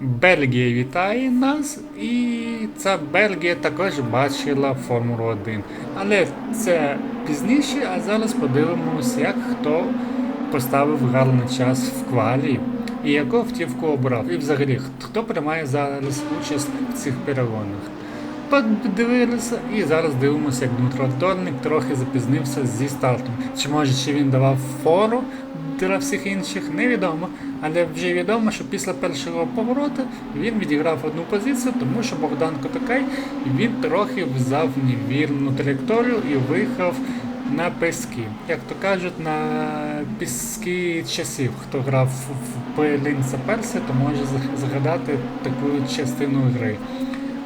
Бельгія вітає нас, і ця Бельгія також бачила Формулу 1. Але це пізніше, а зараз подивимось, як хто поставив гарний час в квалі і яку автівку обрав. І взагалі, хто приймає зараз участь в цих перегонах. Подивилися і зараз дивимося, як Дмитро Дорник трохи запізнився зі стартом. Чи може чи він давав фору для всіх інших, невідомо. Але вже відомо, що після першого повороту він відіграв одну позицію, тому що Богдан Котокай він трохи взяв невірну траєкторію і виїхав на піски. Як то кажуть, на піски часів. Хто грав в Принца Персі, то може згадати таку частину гри.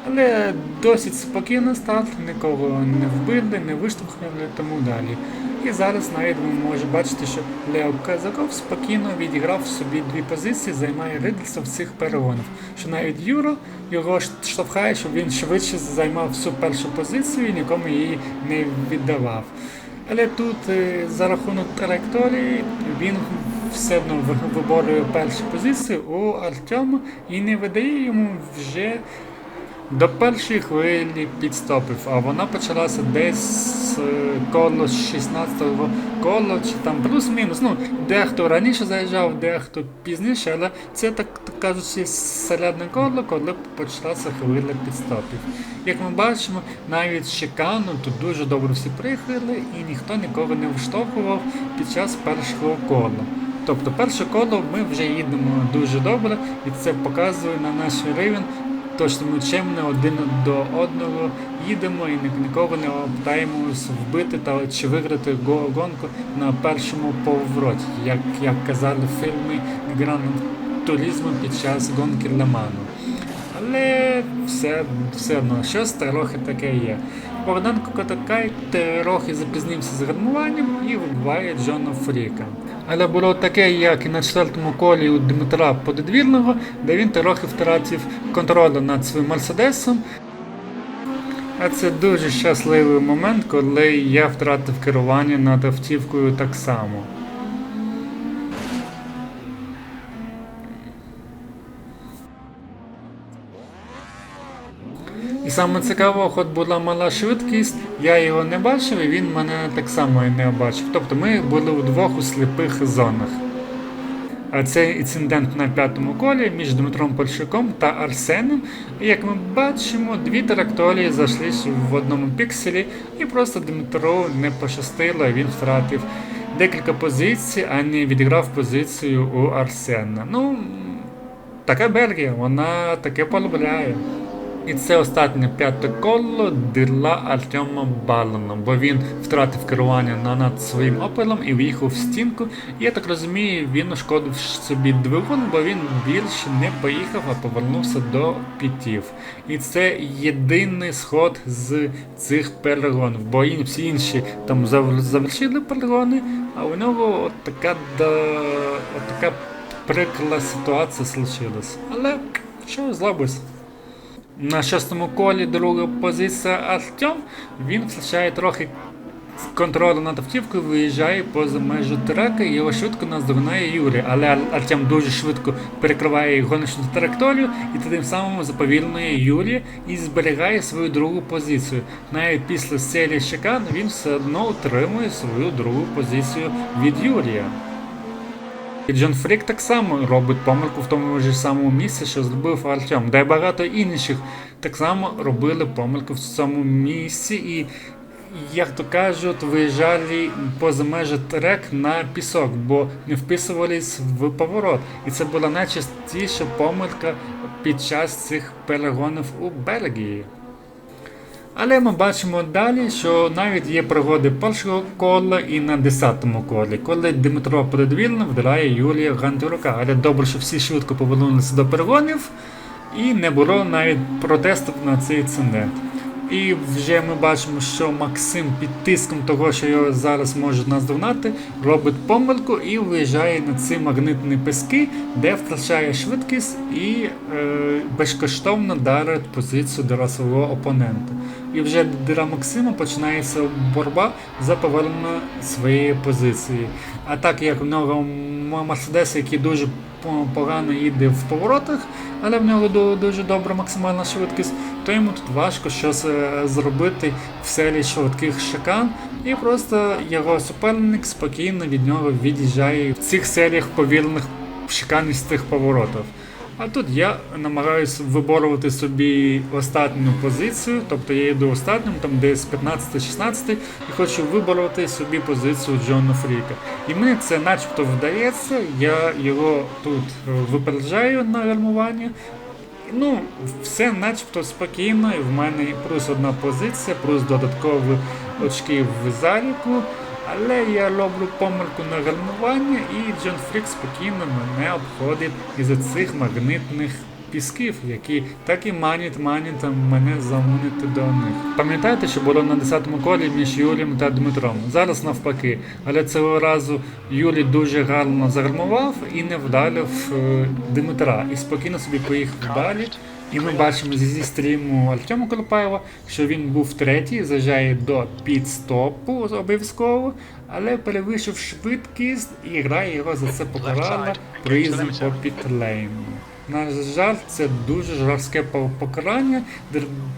Але досить спокійно старт, нікого не вбили, не виштовхнули тому далі. І зараз навіть ви можете бачити, що Лео Казаков спокійно відіграв собі дві позиції, займає лідерство всіх перегонів. Що навіть Юро його штовхає, щоб він швидше займав всю першу позицію і нікому її не віддавав. Але тут е, за рахунок траєкторії він все одно ви- виборює першу позицію у Артема і не видає йому вже до першої хвилі підстопів, а вона почалася десь е, коло 16-го кола, чи там плюс-мінус. Ну, дехто раніше заїжджав, дехто пізніше, але це так, кажучи, середне коло, коли почалася хвиля підстопів. Як ми бачимо, навіть шикану тут дуже добре всі приїхали і ніхто нікого не виштовхував під час першого кола. Тобто перше коло ми вже їдемо дуже добре, і це показує на наш рівень Точно ми чемно один до одного їдемо і нікого не питаємось вбити та чи виграти гонку на першому повороті, як, як казали в фільмі Гран Туризмо під час гонки Леману. Але все, все одно щось трохи таке є. Богдан Котакай трохи запізнився з гальмуванням і вибиває Джона Фріка. Але було таке, як і на четвертому колі у Дмитра Пододвірного, де він трохи втратив контроль над своїм Мерседесом. А це дуже щасливий момент, коли я втратив керування над автівкою так само. Саме цікаво, хоч була мала швидкість, я його не бачив, і він мене так само і не бачив. Тобто ми були вдвох у сліпих зонах. А цей інцидент на п'ятому колі між Дмитром Польщуком та Арсеном. Як ми бачимо, дві траєкторії зайшлися в одному пікселі, і просто Дмитро не пощастило, він втратив декілька позицій, а не відіграв позицію у Арсена. Ну, така Бельгія, вона таке полюбляє. І це останнє п'яте коло для Артема Балана, бо він втратив керування на- над своїм опелом і в'їхав в стінку. Я так розумію, він ушкодив собі двигун, бо він більше не поїхав, а повернувся до пітів. І це єдиний сход з цих перегонів, бо всі інші там зав- завершили перегони, а у нього от така, да, от така прикла ситуація случилась. Але що зробиш? На шостому колі друга позиція Артем. Він втрачає трохи контролю над автівкою, виїжджає поза межу трека його швидко наздогнає Юрій. Але Артем дуже швидко перекриває гоночну траєкторію і тим самим заповільнює Юрія і зберігає свою другу позицію. Навіть після серії шикан він все одно утримує свою другу позицію від Юрія. І Джон Фрік так само робить помилку в тому ж самому місці, що зробив Артем. Де багато інших так само робили помилку в цьому місці і, як то кажуть, виїжджали поза межі трек на пісок, бо не вписувались в поворот. І це була найчастіша помилка під час цих перегонів у Бельгії. Але ми бачимо далі, що навіть є пригоди першого кола і на 10-му колі, коли Дмитро передвільно вдирає Юлія Гантюрука. Але добре, що всі швидко повернулися до перегонів, і не було навіть протестів на цей інцидент. І вже ми бачимо, що Максим під тиском того, що його зараз можуть наздогнати, робить помилку і виїжджає на ці магнитні піски, де втрачає швидкість і е, безкоштовно дарить позицію до свого опонента. І вже для Максима починається боротьба за повернення своєї позиції. А так як в нього Мерседес, який дуже погано їде в поворотах, але в нього дуже добра максимальна швидкість, то йому тут важко щось е, зробити в серії швидких шикан, і просто його суперник спокійно від нього від'їжджає в цих серіях повільних шиканістих поворотів. А тут я намагаюся виборювати собі остатню позицію, тобто я йду останнім, там десь 15-16, і хочу вибороти собі позицію Джона Фріка. І мені це начебто вдається, я його тут е, випереджаю на гальмування. Ну, все начебто спокійно, і в мене плюс одна позиція, плюс додаткові очки в заліку. Але я роблю помилку на гарнування і Джон Фрік спокійно мене обходить із цих магнитних пісків, які так і манять, манять мене заманити до них. Пам'ятаєте, що було на 10-му колі між Юрієм та Дмитром? Зараз навпаки, але цього разу Юрій дуже гарно загальмував і не вдалив е, Дмитра, і спокійно собі поїхав далі. І ми бачимо зі, стріму Артема Колопаєва, що він був третій, заїжджає до підстопу обов'язково, але перевищив швидкість і гра його за це покарала проїздом по підлейну. На жаль, це дуже жорстке покарання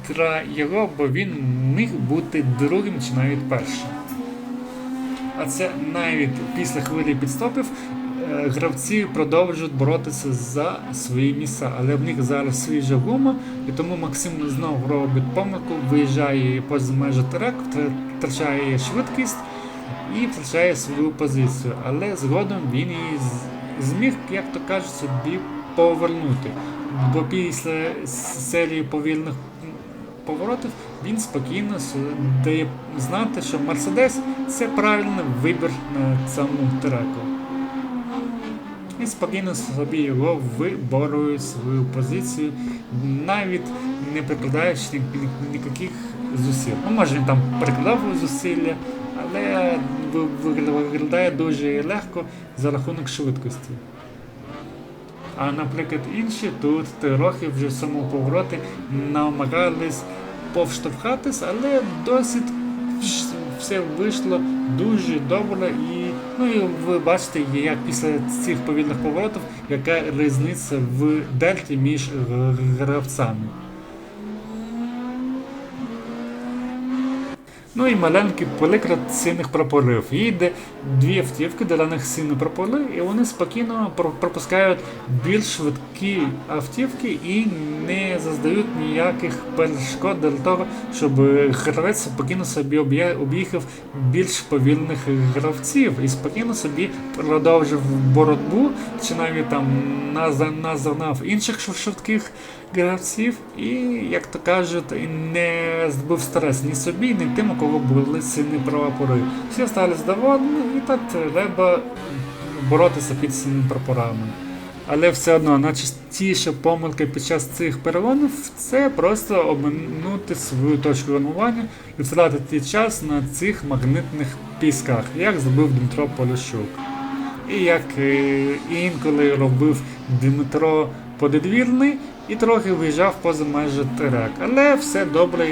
для його, бо він міг бути другим чи навіть першим. А це навіть після хвилі підстопів е, гравці продовжують боротися за свої місця, але в них зараз свіжа гума, і тому Максим знову робить помилку, виїжджає поза межі трек, втрачає швидкість і втрачає свою позицію. Але згодом він її зміг, як то кажуть, собі повернути. Бо після серії повільних поворотів він спокійно дає знати, що Мерседес це правильний вибір на цьому треку. І спокійно собі його виборує свою позицію, навіть не прикладаючи ні- ні- ніяких зусиль. Ну, може він там прикладав зусилля, але виглядає дуже легко за рахунок швидкості. А наприклад, інші тут трохи вже в самому повороті намагались повштовхатись, але досить все вийшло дуже добре і ну і ви бачите, як після цих повільних поворотів, яка різниця в дельті між гравцями. Ну і маленький приклад синіх прапорів. Їде дві автівки, де них сині прапори, і вони спокійно пропускають більш швидкі автівки і не зазнають ніяких перешкод для того, щоб гравець спокійно собі об'їхав більш повільних гравців і спокійно собі продовжив боротьбу, чи навіть там наза- інших швидких гравців, і, як то кажуть, не збив стрес ні собі, ні тим, у кого були сильні прапори. Всі стали задоволені, і так треба боротися під сильними прапорами. Але все одно найчастіша помилка під час цих перегонів це просто обминути свою точку гальмування і втратити час на цих магнитних пісках, як зробив Дмитро Поліщук. І як е, інколи робив Дмитро Подедвірний і трохи виїжджав поза межі трек. Але все добре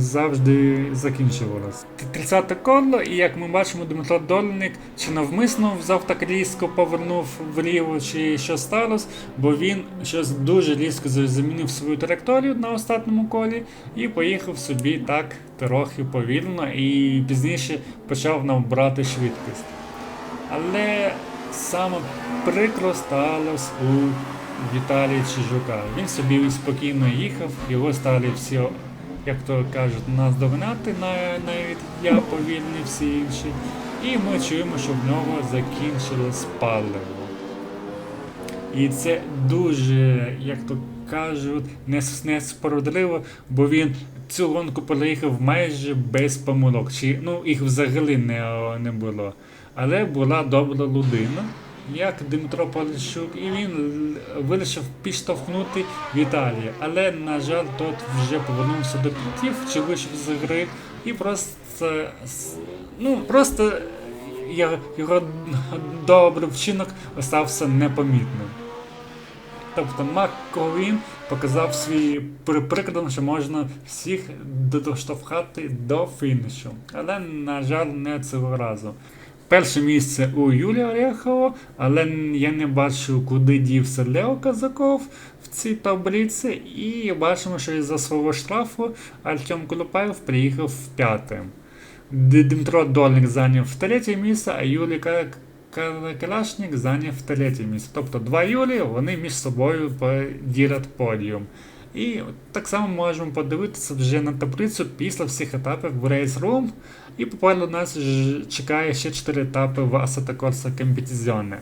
завжди закінчувалось. 30 коло, і як ми бачимо, Дмитро Дольник чи навмисно взяв так різко повернув вліво, чи що сталося, бо він щось дуже різко замінив свою траєкторію на останньому колі і поїхав собі так трохи повільно і пізніше почав набрати швидкість. Але саме прикро сталося у Віталія Чижука. Він собі спокійно їхав, його стали всі, як то кажуть, наздогнати, на- навіть я повільний, всі інші. І ми чуємо, що в нього закінчилось паливо. І це дуже, як то кажуть, несправедливо, бо він цю гонку проїхав майже без помилок. Чи, ну, їх взагалі не, не було. Але була добра людина, як Дмитро Поліщук, і він вирішив підштовхнути Віталія. Але, на жаль, тот вже повернувся до пітів, чи вийшов з гри, і просто, ну, просто його, добрий вчинок остався непомітним. Тобто Макковін показав свій при- прикладом, що можна всіх доштовхати до фінішу. Але, на жаль, не цього разу. Перше місце у Юлії Орехова, але я не бачу, куди дівся Лео Казаков в цій таблиці. І бачимо, що із-за свого штрафу Артем Кулупаєв приїхав в п'яте. Д- Дмитро Дольник зайняв третє місце, а Юлій Ка- Ка- Калашник зайняв третє місце. Тобто два Юлі вони між собою поділять подіум. І так само можемо подивитися вже на таблицю після всіх етапів в Race Room. І попереду нас чекає ще 4 етапи в Assetto Corsa Competizione.